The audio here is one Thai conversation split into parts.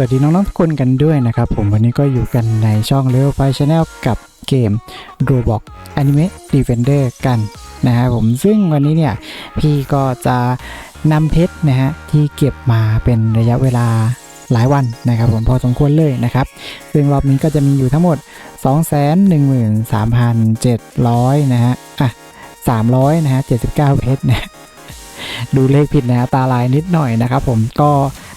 สวัสดีน้องๆทุกคนกันด้วยนะครับผมวันนี้ก็อยู่กันในช่อง Level 5 Channel กับเกม Roblox Anime Defender กันนะครับผมซึ่งวันนี้เนี่ย พี่ก็จะนำเพชรนะฮะที่เก็บมาเป็นระยะเวลาหลายวันนะครับผมพอสมควรเลยนะครับ ซึ่งรอบนี้ก็จะมีอยู่ทั้งหมด 213,700 นะฮะอะ300 นะฮะ 79 เพชรนะ ดูเลขผิดนะตาลายนิดหน่อยนะครับผมก็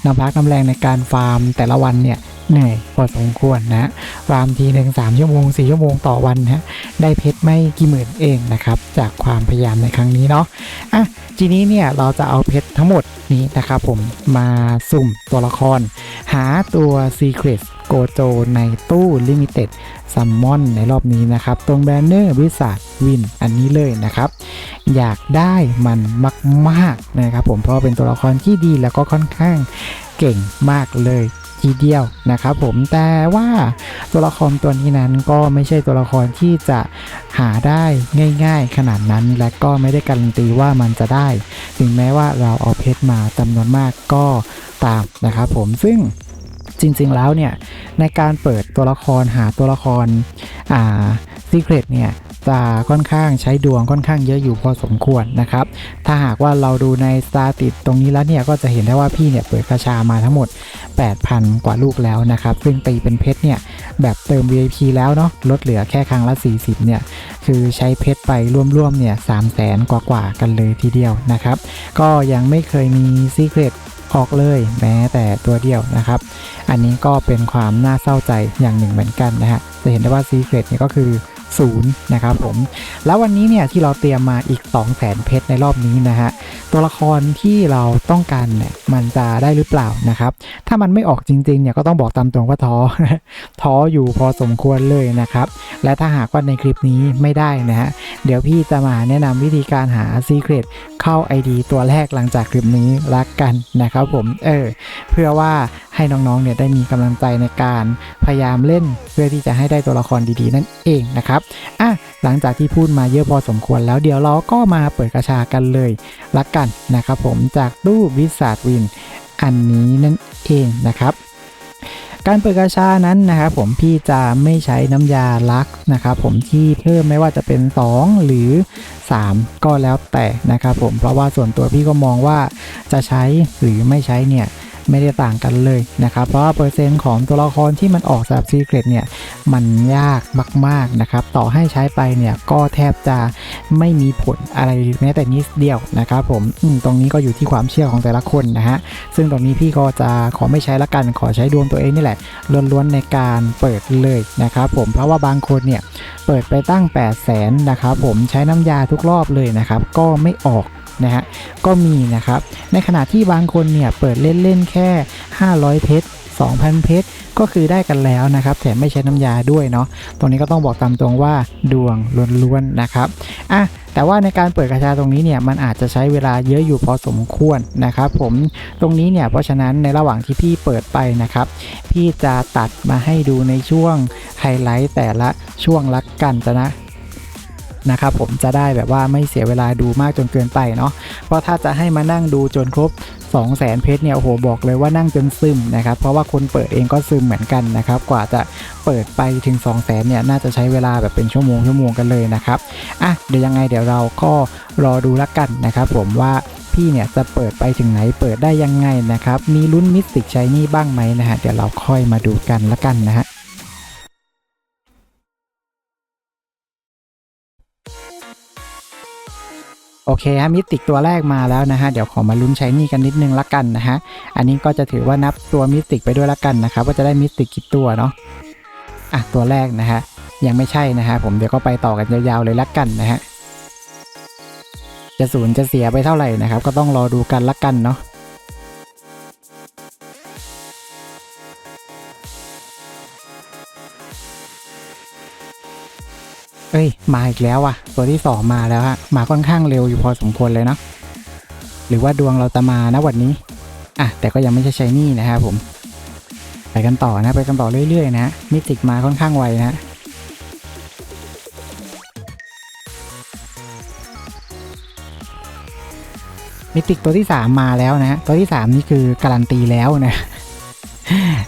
นำพักน้ำแรงในการฟาร์มแต่ละวันเนี่ย เหนื่อยพอสมควรนะฟาร์มทีหนึ่งสามชั่วโมงสี่ชั่วโมงต่อวันนะฮะได้เพชรไม่กี่หมื่นเองนะครับ จากความพยายามในครั้งนี้เนาะอะทีนี้เนี่ยเราจะเอาเพชรทั้งหมดนี้นะครับผมมาสุ่มตัวละคร หาตัว Secret โกโจในตู้ Limited ซัมมอนในรอบนี้นะครับ ตรงแบนเนอร์วิสาดวินอันนี้เลยนะครับ อยากได้มันมาก ๆ นะครับผมเพราะเป็นตัวละครที่ดีแล้วก็ค่อนข้างเก่งมากเลย ทีเดียวนะครับผมแต่ว่าตัวละครตัวนี้นั้นก็ไม่ใช่ตัวละครที่จะหาได้ง่าย ๆ ขนาดนั้น และก็ไม่ได้การันตีว่ามันจะได้ ถึงแม้ว่าเราเอาเพชรมาจำนวนมากก็ตามนะครับผมซึ่งจริงๆแล้วเนี่ยในการเปิดตัวละครหาตัวละครอ่าซีเครตเนี่ย ค่อนข้างใช้ดวงค่อนข้างเยอะอยู่พอสมควรนะครับ ถ้าหากว่าเราดูในสตาติดตรงนี้แล้วเนี่ยก็จะเห็นได้ว่าพี่เนี่ยเปิดกระชามาทั้งหมด 8,000 กว่าลูกแล้วนะครับ ซึ่งตีเป็นเพชรเนี่ยแบบเติม VIP แล้วเนาะลดเหลือแค่ครั้งละ 40 เนี่ย คือใช้เพชรไปร่วมๆเนี่ย3 0 0แสนกว่าๆกันเลยทีเดียวนะครับ ก็ยังไม่เคยมีซีเครตออกเลยแม้แต่ตัวเดียวนะครับ อันนี้ก็เป็นความน่าเศร้าใจอย่างหนึ่งเหมือนกันนะฮะ จะเห็นได้ว่าซีเครตเนี่ยก็คือ ศูนะครับผม แล้ววันนี้เนี่ยที่เราเตรียมมาอีก 2 0 0แสนเพชรในรอบนี้นะฮะ ตัวละครที่เราต้องการเนี่ยมันจะได้หรือเปล่านะครับ ถ้ามันไม่ออกจริงๆเนี่ยก็ต้องบอกตามตรงว่าท้อ ท้ออยู่พอสมควรเลยนะครับ และถ้าหากว่าในคลิปนี้ไม่ได้นะฮะ เดี๋ยวพี่จะมาแนะนำวิธีการหา Secret เข้า ID ตัวแรกหลังจากคลิปนี้รักกันนะครับผม เออ เพื่อว่าให้น้องๆเนี่ยได้มีกำลังใจในการพยายามเล่นเพื่อที่จะให้ได้ตัวละครดีๆ นั่นเองนะครับอะหลังจากที่พูดมาเยอะพอสมควรแล้วเดี๋ยวเราก็มาเปิดกระชากันเลยละกันนะครับผมจากตู้วิสาดวินอันนี้นั่นเองนะครับการเปิดกระชานั้นนะครับผมพี่จะไม่ใช้น้ำยาลักนะครับผมที่เพิ่มไม่ว่าจะเป็น 2 หรือ 3 ก็แล้วแต่นะครับผมเพราะว่าส่วนตัวพี่ก็มองว่าจะใช้หรือไม่ใช้เนี่ย ไม่ได้ต่างกันเลยนะครับ เพราะว่าเปอร์เซ็นต์ของตัวละครที่มันออกสำหรับซีเครตเนี่ยมันยากมากๆนะครับ ต่อให้ใช้ไปเนี่ยก็แทบจะไม่มีผลอะไรแม้แต่นิดเดียวนะครับผมมตรงนี้ก็อยู่ที่ความเชื่อของแต่ละคนนะฮะซึ่งตรงนี้พี่ก็จะขอไม่ใช้ละกันขอใช้ดวงตัวเองนี่แหละล้วนๆในการเปิดเลยนะครับผมเพราะว่าบางคนเนี่ยเปิดไปตั้ง 8 0 0แสนนะครับผมใช้น้ำยาทุกรอบเลยนะครับ ก็ไม่ออก นะฮะก็มีนะครับ ในขณะที่บางคนเนี่ยเปิดเล่นๆแค่ 500 เพชร2,000 เพชรก็คือได้กันแล้วนะครับ แถมไม่ใช้น้ำยาด้วยเนาะตรงนี้ก็ต้องบอกตามตรงว่าดวงล้วนๆนะครับอะแต่ว่าในการเปิดกระชาตรงนี้เนี่ยมันอาจจะใช้เวลาเยอะอยู่พอสมควรนะครับผมตรงนี้เนี่ยเพราะฉะนั้นในระหว่างที่พี่เปิดไปนะครับ พี่จะตัดมาให้ดูในช่วงไฮไลท์แต่ละช่วงลักกันจะนะ นะครับผมจะได้แบบว่าไม่เสียเวลาดูมากจนเกินไปเนาะเพราะถ้าจะให้มานั่งดูจนครบ 2 0 0แสนเพชรเนี่ยโอ้โหบอกเลยว่านั่งจนซึมนะครับเพราะว่าคนเปิดเองก็ซึมเหมือนกันนะครับกว่าจะเปิดไปถึง 2 0 0แสนเนี่ยน่าจะใช้เวลาแบบเป็นชั่วโมงชั่วโมงกันเลยนะครับอะเดี๋ยวยังไงเดี๋ยวเราก็รอดูละกันนะครับผมว่าพี่เนี่ยจะเปิดไปถึงไหนเปิดได้ยังไงนะครับมีลุ้นมิสติกใช้นี่บ้างไหมนะฮะเดี๋ยวเราค่อยมาดูกันละกันนะฮะ อเคฮะมิติกตัวแรกมาแล้วนะฮะเดี๋ยวขอมาลุ้นใช้นี่กันนิดนึงละกันนะฮะอันนี้ก็จะถือว่านับตัวมิติกไปด้วยละกันนะครับว่าจะได้มิติกกี่ตัวเนาะอะตัวแรกนะฮะยังไม่ใช่นะฮะผมเดี๋ยวก็ไปต่อกันยาวๆเลยละกันนะฮะจะศูนย์จะเสียไปเท่าไหร่นะครับก็ต้องรอดูกันละกันเนาะ เอ้ย มาอีกแล้วอะตัวที่สองมาแล้วฮะมาค่อนข้างเร็วอยู่พอสมควรเลยเนาะหรือว่าดวงเราจะมานะวันนี้อะแต่ก็ยังไม่ใช่ใช้นี่นะครับผม ไปกันต่อนะไปกันต่อเรื่อยๆนะมิติกมาค่อนข้างไวนะมิติกตัวที่ 3 มาแล้วนะตัวที่ 3 นี่คือการันตีแล้วนะ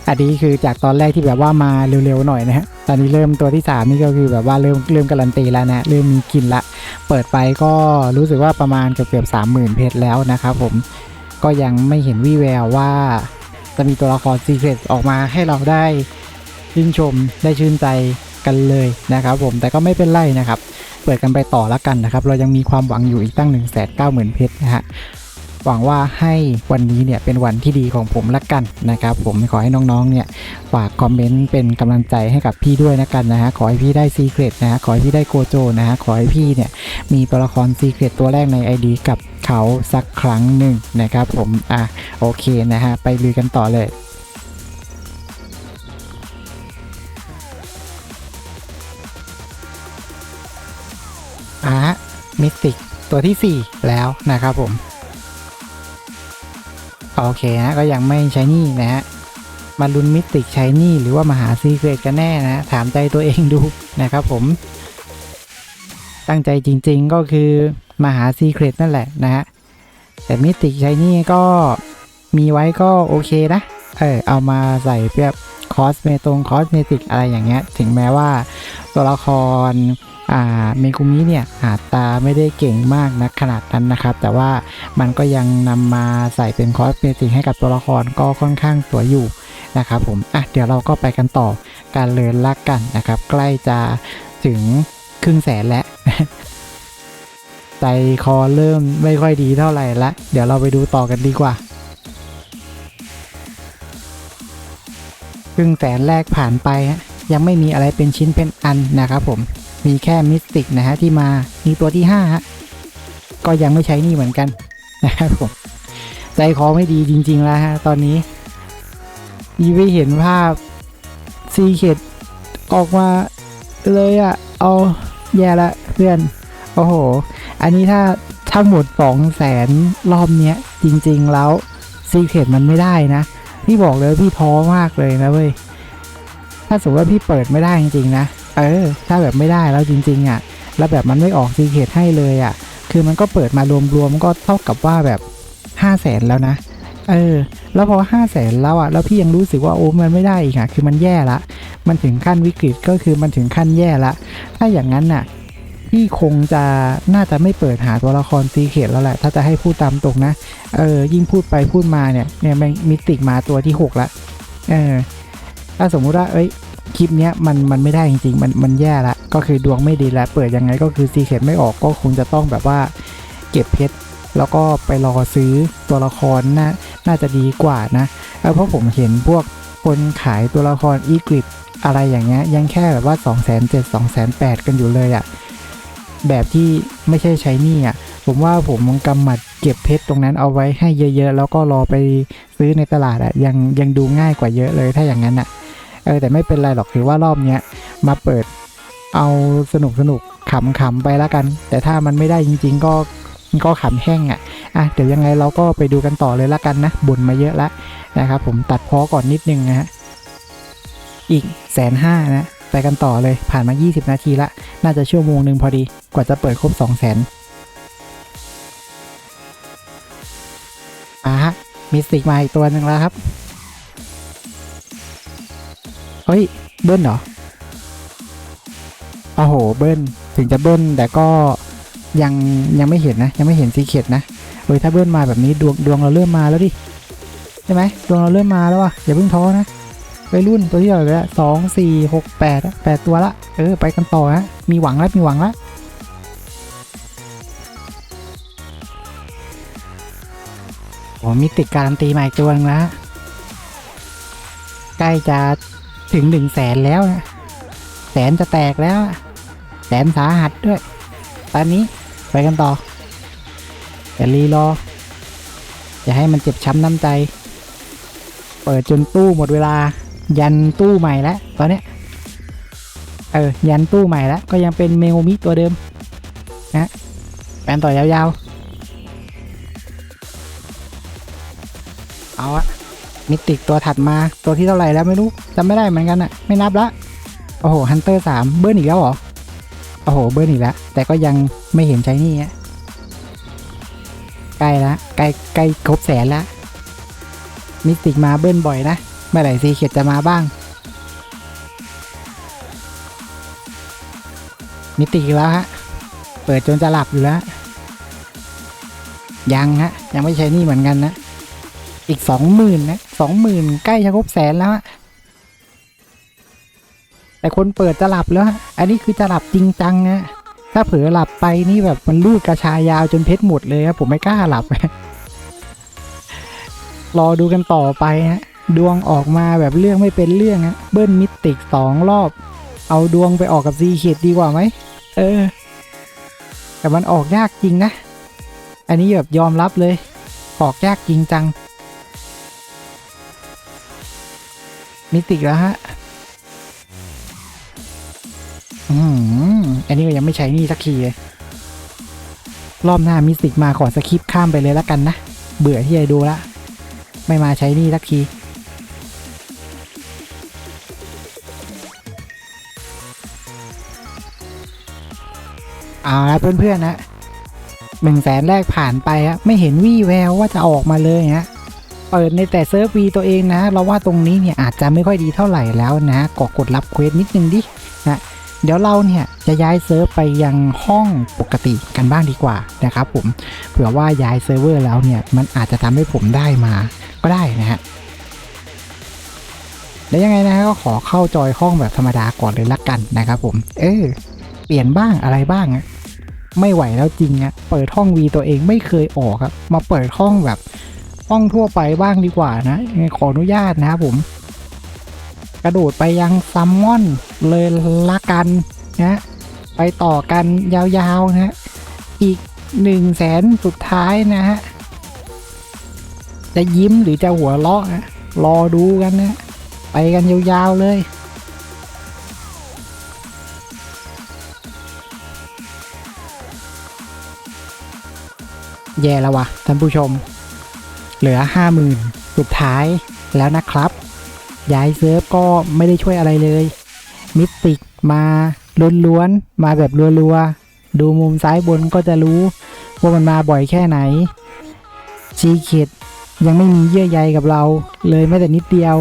อันนี้คือจากตอนแรกที่แบบว่ามาเร็วๆหน่อยนะฮะ ตอนนี้เริ่มตัวที่ 3 นี่ก็คือแบบว่าเริ่มเริ่มการันตีแล้วนะ เริ่มมีกลินละ เปิดไปก็รู้สึกว่าประมาณเกือบเกือบสามหมื่นเพชรแล้วนะครับผมก็ยังไม่เห็นวี่แววว่าจะมีตัวละครซีเครตออกมาให้เราได้ชื่นชมได้ชื่นใจกันเลยนะครับผมแต่ก็ไม่เป็นไรนะครับ เปิดกันไปต่อละกันนะครับ เรายังมีความหวังอยู่อีกตั้ง 1 9 0 0 0 0เพชรนะฮะ หวังว่าให้วันนี้เนี่ยเป็นวันที่ดีของผมละกันนะครับผมขอให้น้องๆเนี่ยฝากคอมเมนต์เป็นกำลังใจให้กับพี่ด้วยนะกันนะฮะขอให้พี่ได้ซีเครตนะฮะขอให้พี่ได้โกโจนะฮะขอให้พี่เนี่ยมีตัวละครซีเครตตัวแรกใน ID กับเขาสักครั้งหนึ่งนะครับผมอะโอเคนะฮะไปลุยกันต่อเลยอะมิสติกตัวที่ 4 แล้วนะครับผม โอเคนะก็ยังไม่ใช้นี่นะฮะมาลุนมิติกใช้นี่หรือว่ามหาซีเกรตกันแน่นะถามใจตัวเองดูนะครับผม ตั้งใจจริงๆก็คือมหาซีเกรตนั่นแหละนะฮะแต่มิติกใช้นี่ก็มีไว้ก็โอเคนะ เออเอามาใส่เปรียบ คอสเมตรงคอสเมติกอะไรอย่างเงี้ย ถึงแม้ว่าตัวละครอ่าเมกุมิเนี่ยอาจตาไม่ได้เก่งมากนะขนาดนั้นนะครับ แต่ว่ามันก็ยังนำมาใส่เป็นคอสเมติกให้กับตัวละครก็ค่อนข้างสวยอยู่นะครับผมอะเดี๋ยวเราก็ไปกันต่อการเลินลักกันนะครับ ใกล้จะถึงครึ่งแสนแล้วใจคอเริ่มไม่ค่อยดีเท่าไหร่ละ เดี๋ยวเราไปดูต่อกันดีกว่า ครึ่งแสนแรกผ่านไป ยังไม่มีอะไรเป็นชิ้นเป็นอันนะครับผมมีแค่มิสติกนะฮะที่มามีตัวที่5ฮะก็ยังไม่ใช้นี่เหมือนกันนะครับผมใจคอไม่ดีจริง ๆ แล้วฮะตอนนี้ยีไม่เห็นภาพซีเคดออกมาเลยอะ่ะ เอาแย่ละเพื่อน โอ้โห อันนี้ถ้าทั้งหมด2 0 0แสนรอบเนี้ย จริง ๆ แล้วซีเคดมันไม่ได้นะ พี่บอกเลยพี่ท้อมากเลยนะเว้ย ถ้าสมมติว่าพี่เปิดไม่ได้จริงๆนะ เออ ถ้าแบบไม่ได้แล้วจริง ๆอะ่ะ แล้วแบบมันไม่ออกซีเคดให้เลยอะ่ะ คือมันก็เปิดมารวมๆก็เท่ากับว่าแบบ5 0 0แสนแล้วนะ เออ แล้วพอ5 0 0แสนแล้วอะ่ะ แล้วพี่ยังรู้สึกว่าโอ้มันไม่ได้อีกอะ่ะ คือมันแย่ละ มันถึงขั้นวิกฤตก็คือมันถึงขั้นแย่ละ ถ้าอย่างนั้นน่ะ พี่คงจะน่าจะไม่เปิดหาตัวละครซีเคดแล้วแหละ ถ้าจะให้พูดตามตรงนะ เออ ยิ่งพูดไปพูดมาเนี่ย เนี่ยมันมิติมาตัวที่ 6 ละ เออ ถ้าสมมุติว่า เอ้ย คลิปเนี้ยมัน มันไม่ได้จริงๆ มัน มันแย่ละ ก็คือดวงไม่ดีแล้ว เปิดยังไงก็คือซีเคดไม่ออก ก็คงจะต้องแบบว่า เก็บเพชร แล้วก็ไปรอซื้อตัวละครน่า น่าจะดีกว่านะเเพราะผมเห็นพวกคนขายตัวละครอีกริดอะไรอย่างเงี้ย ยังแค่แบบว่า 2 7 0 0 0 2 8 0 0 0 กันอยู่เลยอะ่ะ แบบที่ไม่ใช่ใช้หนี่อะผมว่าผมกำหมัดเก็บเพชรตรงนั้นเอาไว้ให้เยอะๆ แล้วก็รอไปซื้อในตลาดอะยังยังดูง่ายกว่าเยอะเลยถ้าอย่างนั้นอะเออแต่ไม่เป็นไรหรอกถือว่ารอบเนี้ยมาเปิดเอาสนุกสนุกขำขำๆไปแล้วกัน แต่ถ้ามันไม่ได้จริง ๆ ก็ก็ขำแห้งอะอะเดี๋ยวยังไงเราก็ไปดูกันต่อเลยละกันนะบ่นมาเยอะละนะครับผมตัดพ้อก่อนนิดนึงนะฮะอีกแสนห้านะ ไปกันต่อเลยผ่านมา 20 นาทีละ น่าจะชั่วโมงหนึ่งพอดี กว่าจะเปิดครบ 2 0 0แสนอะฮะมิสติกมาอีกตัวหนึ่งแล้วครับ เฮ้ย เบิ้ลเหรอโอ้โห เบิ้ล ถึงจะเบิ้ล แต่ก็ยังยังไม่เห็นนะ ยังไม่เห็นซีเคดนะเฮ้ยถ้าเบิ้ลมาแบบนี้ดวงดวงเราเริ่มมาแล้วดิ ใช่ไหมดวงเราเริ่มมาแล้วว่ะอย่าเพิ่งท้อนะ ไปรุ่นตัวที่เราเลยละสองสี่หกแปดแปดตัวละ เออ ไปกันต่อฮะ มีหวังแล้วมีหวังแล้วโอ้มีติดการันตีมาอีกตัวนึงล้วใกล้จะถึงหนึ่งแสนแล้วนะแสนจะแตกแล้ว แสนสาหัสด้วย ตอนนี้ไปกันต่ออย่ารีรอ อย่าให้มันเจ็บช้ำน้ำใจ เปิดจนตู้หมดเวลา ยันตู้ใหม่แล้วตอนเนี้ยเออยันตู้ใหม่แล้วก็ยังเป็นเมโงมิตัวเดิมนะแปนต่อยาวๆ เอาอะมิติกตัวถัดมาตัวที่เท่าไหร่แล้วไม่รู้จำไม่ได้เหมือนกันอะไม่นับละโอ้โหฮันเตอร์สามเบิร์นอีกแล้วเหรอโอ้โหเบิร์นอีกแล้วแต่ก็ยังไม่เห็นใช้นี่ฮะใกล้ละใกล้ใกล้ครบแสนละมิติกมาเบิร์นบ่อยนะ เมื่อไหร่ซีเขียดจะมาบ้าง มิติอีกแล้วฮะ เปิดจนจะหลับอยู่แล้ว ยังฮะ ยังไม่ใช่นี่เหมือนกันนะ อีกสองหมื่นนะสองหมื่นใกล้จะครบแสนแล้วฮะแต่คนเปิดจะหลับแล้วฮะอันนี้คือจะหลับจริงจังนะถ้าเผลอหลับไปนี่แบบมันลูดกระชายยาวจนเพชรหมดเลยครับผมไม่กล้าหลับ รอดูกันต่อไปฮะ ดวงออกมาแบบเรื่องไม่เป็นเรื่องฮะเบิ้ลมิติกสองรอบ เอาดวงไปออกกับซีเขียดดีกว่าไหม เออ แต่มันออกยากจริงนะ อันนี้แบบยอมรับเลย ออกยากจริงจัง มิติกแล้วฮะ อืม อันนี้ก็ยังไม่ใช้นี่สักทีเลยรอบหน้ามิติกมาขอสคริปข้ามไปเลยแล้วกันนะ เบื่อที่จะดูละ ไม่มาใช้นี่สักที เอาละเพื่อนๆนะหนึ่งแสนแรกผ่านไปอะไม่เห็นวี่แววว่าจะออกมาเลยฮะเปิดในแต่เซิร์ฟวีตัวเองนะ เราว่าตรงนี้เนี่ยอาจจะไม่ค่อยดีเท่าไหร่แล้วนะกดกดรับเควสนิดนึงดินะเดี๋ยวเราเนี่ยจะย้ายเซิร์ฟไปยังห้องปกติกันบ้างดีกว่านะครับผมเผื่อว่าย้ายเซิร์ฟเวอร์แล้วเนี่ยมันอาจจะทำให้ผมได้มาก็ได้นะฮะแล้วยังไงนะก็ขอเข้าจอยห้องแบบธรรมดาก่อนเลยละกันนะครับผม เออเปลี่ยนบ้างอะไรบ้าง ไม่ไหวแล้วจริงอะเปิดห้องวีตัวเองไม่เคยออกครับ มาเปิดห้องแบบห้องทั่วไปบ้างดีกว่านะขออนุญาตนะครับผม กระโดดไปยังซัมมอนเลยละกันนะไปต่อกันยาวๆนะอีกหนึ่งแสนสุดท้ายนะฮะ จะยิ้มหรือจะหัวเราะรอดูกันนะ ไปกันยาวๆเลย แย่แล้ววะท่านผู้ชม เหลือห้าหมื่นสุดท้ายแล้วนะครับ ย้ายเซิร์ฟก็ไม่ได้ช่วยอะไรเลย มิติกมาล้วนๆ มาแบบรัวๆ ดูมุมซ้ายบนก็จะรู้ ว่ามันมาบ่อยแค่ไหนชีเคิดยังไม่มีเยื่อใยกับเราเลยแม้แต่นิดเดียว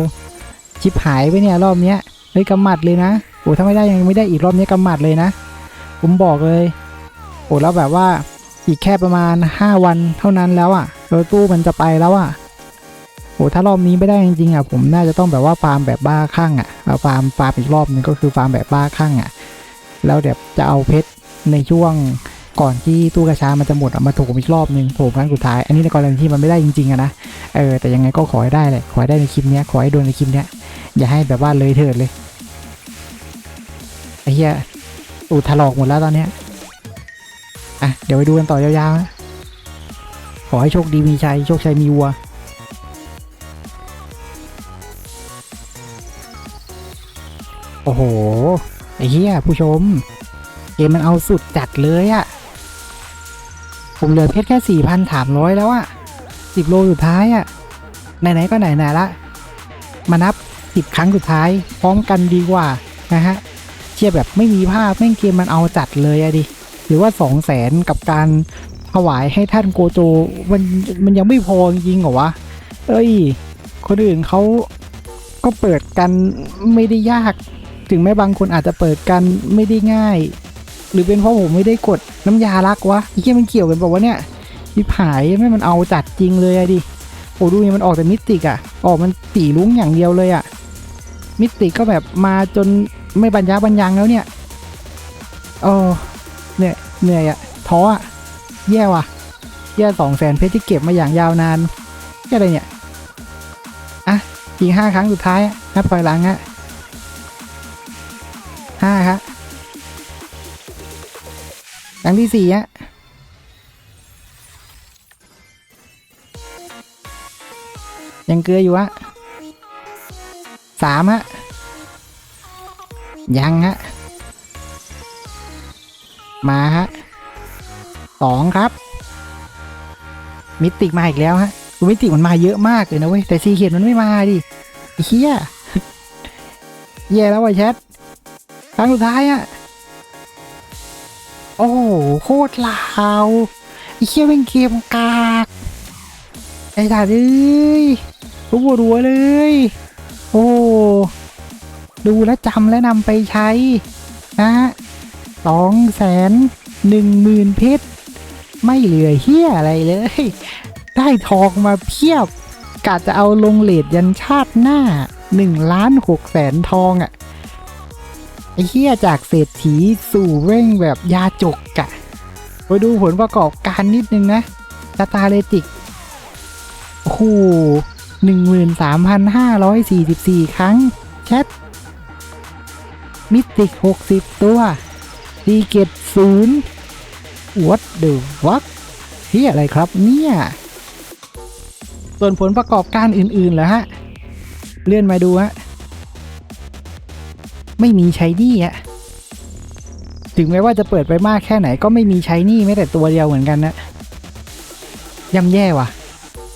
ชิบหายไปเนี่ยรอบเนี้ยเฮ้ยกำหมัดเลยนะโอ้ถ้าไม่ได้ยังไม่ได้อีกรอบนี้กำหมัดเลยนะ ผมบอกเลยโอ้แล้วแบบว่า อีกแค่ประมาณ 5 วันเท่านั้นแล้วอะ่ะรถตู้มันจะไปแล้วอะ่ะโหถ้ารอบนี้ไม่ได้จริงๆอะ่ะผมน่าจะต้องแบบว่าฟาร์มแบบบ้าคลั่งอะ่ะเอาฟาร์มฟาร์มอีกรอบนึงก็คือฟาร์มแบบบ้าคลั่งอะ่ะ แล้วเดี๋ยวจะเอาเพชรในช่วงก่อนที่ตู้กระชามันจะหมดอะมาถูกอีกรอบนึงโถครั้งสุดท้าย อันนี้ในกรณีที่มันไม่ได้จริงๆอะนะเออแต่ยังไงก็ขอให้ได้เลยขอให้ได้ในคลิปนี้ขอให้โดนในคลิปนี้อย่าให้แบบว่าเลยเถิดเลยไอ้เหี้ยอูดถลอกหมดแล้วตอนเนี้ย อะเดี๋ยวไปดูกันต่อยาวๆนะขอให้โชคดีมีชัยโชคชัยมีวัวโอ้โห ไอ้เหี้ยผู้ชม เกมมันเอาสุดจัดเลยอะผมเหลือเพชรแค่สี่พันสามร้อยแล้วอะสิบโลสุดท้ายอะไหนๆก็ไหนๆละ มานับสิบครั้งสุดท้าย พร้อมกันดีกว่านะฮะเทียบแบบไม่มีภาพแม่งเกมมันเอาจัดเลยอะดิ รือว่าสองแสนกับการถวายให้ท่านโกโจมันมันยังไม่พอจริงเหรอวะ เอ้ย คนอื่นเขาก็เปิดกันไม่ได้ยาก ถึงแม้บางคนอาจจะเปิดกันไม่ได้ง่าย หรือเป็นเพราะผมไม่ได้กดน้ำยาลักวะไอ้เหี้ยมันเกี่ยวกันเปล่าเนี่ยที่ผายไม่มันเอาจัดจริงเลยอะดิโอ้ดูนี่มันออกแต่มิติกอะออกมันตีลุ้งอย่างเดียวเลยอะมิติก็แบบมาจนไม่บรรยาบรรยังแล้วเนี่ยอ้เหนื่อ เหนื่อยอะท้ออะแย่ว่ะ แย่สองแสนเพชรที่เก็บมาอย่างยาวนานแค่อะไรเนี่ย อะ อีกห้าครั้งสุดท้ายอะนับถอยหลังอะห้าครับครั้งที่สี่อะยังเกลืออยู่อะสามฮะยังฮะ มาฮะสองครับ มิติมาอีกแล้วฮะมิติมันมาเยอะมากเลยนะเว้ยแต่ซีเขียนมันไม่มาดิเหี้ยแย่แล้วว่ะแชทครั้งสุดท้ายอะโอ้โหโคตรลาวไอ้เหี้ยเป็นเกมกากไอ้ถ่าเอ้ยรู้ปวดหัวเลย โอ้ ดูแลจำและนำไปใช้ นะฮะ สองแสนหนึ่งหมื่นเพชรไม่เหลือเฮี้ยอะไรเลย ได้ทองมาเพียบกะจะเอาลงเลดยันชาติหน้าหนึ่งล้านหกแสนทองอะ่ะไอ้เฮี้ยจากเศรษฐีสู่เร่งแบบยาจกกะไปดูผลประกอบการนิดนึงนะสตาเลติกโอ้โหหนึ่งหมื่นสามพันห้าร้อยสี่สิบสี่ครั้งแชทมิติกหกสิบตัว ดีเกตศูนย์ What the fuck เฮียอะไรครับเนี่ย ส่วนผลประกอบการอื่นๆเหรอฮะ เลื่อนมาดูฮะ ไม่มีใช้หนี่อะถึงแม้ว่าจะเปิดไปมากแค่ไหนก็ไม่มีใช้หนี่แม้แต่ตัวเดียวเหมือนกันนะย่ำแย่ว่ะ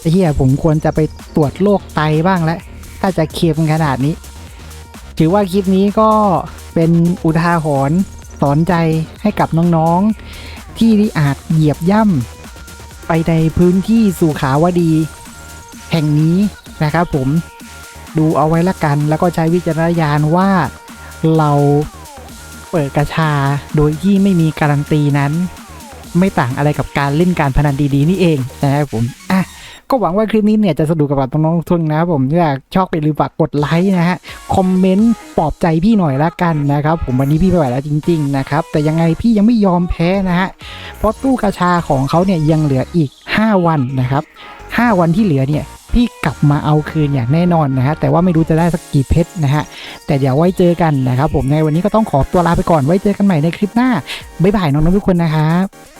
ไอ้เหี้ยผมควรจะไปตรวจโรคไตบ้างแล้วถ้าจะเค็มขนาดนี้ ถือว่าคลิปนี้ก็เป็นอุทาหรณ์ สอนใจให้กับน้องๆ ที่ที่อาจเหยียบย่ำไปในพื้นที่สุขาวดี แห่งนี้นะครับผมดูเอาไว้ละกันแล้วก็ใช้วิจารณญาณว่าเราเปิดกระชาโดยที่ไม่มีการันตีนั้น ไม่ต่างอะไรกับการเล่นการพนันดีๆนี่เองนะครับผม ก็หวังว่าคลิปนี้เนี่ยจะสนุกกับน้องๆทุนนะครับผมถ้ากชอบไปลืมฝากกดไลค์นะฮะคอมเมนต์ปลอบใจพี่หน่อยละกันนะครับผมวันนี้พี่ไม่ไหวแล้วจริงๆนะครับแต่ยังไงพี่ยังไม่ยอมแพ้นะฮะเพราะตู้กระชาของเขาเนี่ยยังเหลืออีก 5 วันนะครับ 5 วันที่เหลือเนี่ยพี่กลับมาเอาคืนอย่างแน่นอนนะฮะแต่ว่าไม่รู้จะได้สักกี่เพชรนะฮะแต่เดี๋ยวไว้เจอกันนะครับผมในวันนี้ก็ต้องขอตัวลาไปก่อนไว้เจอกันใหม่ในคลิปหน้าบ๊ายบายน้องๆทุกคนนะครับ